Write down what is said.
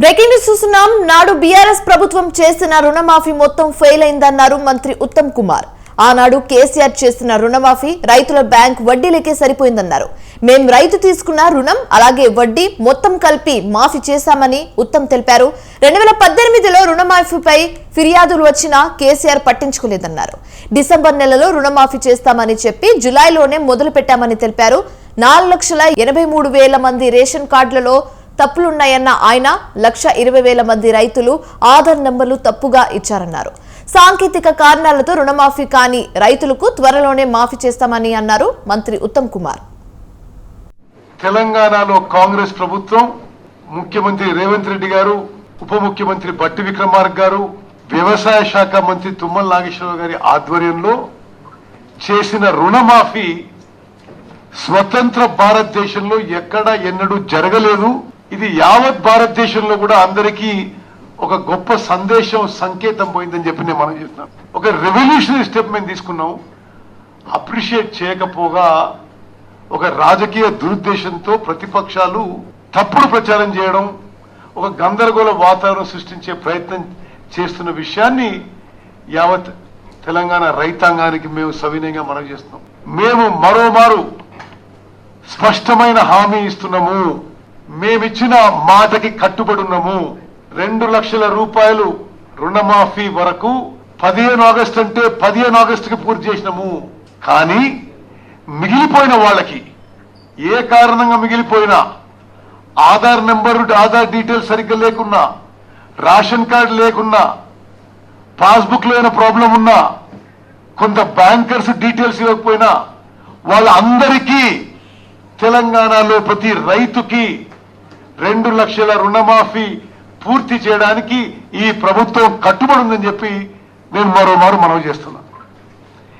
Breaking news చూస్తున్నాం. నాడు BRS ప్రభుత్వం చేసిన రుణమాఫీ మొత్తం ఫెయిల్ అయిందన్నారు మంత్రి ఉత్తమ్ కుమార్. ఆనాడు కేసీఆర్ చేసిన రుణమాఫీ రైతుల బ్యాంక్ వడ్డీలకే సరిపోయిందన్నారు. మేం రైతు తీసుకున్న రుణం అలాగే వడ్డీ మొత్తం కలిపి మాఫీ చేశామని ఉత్తమ్ తెలిపారు. రెండు వేల పద్దెనిమిదిలో రుణమాఫీపై ఫిర్యాదులు వచ్చినా కేసీఆర్ పట్టించుకోలేదన్నారు. డిసెంబర్ నెలలో రుణమాఫీ చేస్తామని చెప్పి జులైలోనే మొదలు పెట్టామని తెలిపారు. నాలుగు లక్షల ఎనభై మూడు వేల మంది రేషన్ కార్డులలో తప్పులున్నాయన్న ఆయన లక్ష ఇరవై వేల మంది రైతులు ఆధార్ నంబర్లు తప్పుగా ఇచ్చారన్నారు. సాంకేతిక కారణాలతో రుణమాఫీ కాని రైతులకు త్వరలోనే మాఫీ చేస్తామని అన్నారు మంత్రి ఉత్తమ్ కుమార్. తెలంగాణలో కాంగ్రెస్ ప్రభుత్వం ముఖ్యమంత్రి రేవంత్ రెడ్డి గారు ఉప ముఖ్యమంత్రి బట్టి విక్రమార్క గారు వ్యవసాయ శాఖ మంత్రి తుమ్మల నాగేశ్వరరావు గారి ఆధ్వర్యంలో చేసిన రుణమాఫీ స్వతంత్ర భారతదేశంలో ఎక్కడ ఎన్నడూ జరగలేదు. ఇది యావత్ భారతదేశంలో కూడా అందరికీ ఒక గొప్ప సందేశం సంకేతం పోయిందని చెప్పి నేను మనం చేస్తున్నాను. ఒక రెవల్యూషనరీ స్టెప్ మేము తీసుకున్నాం. అప్రిషియేట్ చేయకపోగా ఒక రాజకీయ దురుద్దేశంతో ప్రతిపక్షాలు తప్పుడు ప్రచారం చేయడం ఒక గందరగోళ వాతావరణం సృష్టించే ప్రయత్నం చేస్తున్న విషయాన్ని యావత్ తెలంగాణ రైతాంగానికి మేము సవినయంగా మనం చేస్తున్నాం. మేము మరోమారు స్పష్టమైన హామీ ఇస్తున్నాము. మేమిచ్చిన మాటకి కట్టుబడి ఉన్నాము రెండు లక్షల రూపాయలు రుణమాఫీ వరకు పదిహేను ఆగస్టు అంటే పదిహేను ఆగస్టుకి పూర్తి చేసినాము. కానీ మిగిలిపోయిన వాళ్ళకి ఏ కారణంగా మిగిలిపోయినా ఆధార్ నెంబర్ ఆధార్ డీటెయిల్స్ సరిగ్గా లేకున్నా రేషన్ కార్డు లేకున్నా పాస్బుక్లో ఏమైనా ప్రాబ్లం ఉన్నా కొంత బ్యాంకర్స్ డీటెయిల్స్ ఇవ్వకపోయినా వాళ్ళందరికీ తెలంగాణలో ప్రతి రైతుకి రెండు లక్షల రుణమాఫీ పూర్తి చేయడానికి ఈ ప్రభుత్వం కట్టుబడి ఉందని చెప్పి నేను మరోమారు మనవి చేస్తున్నాను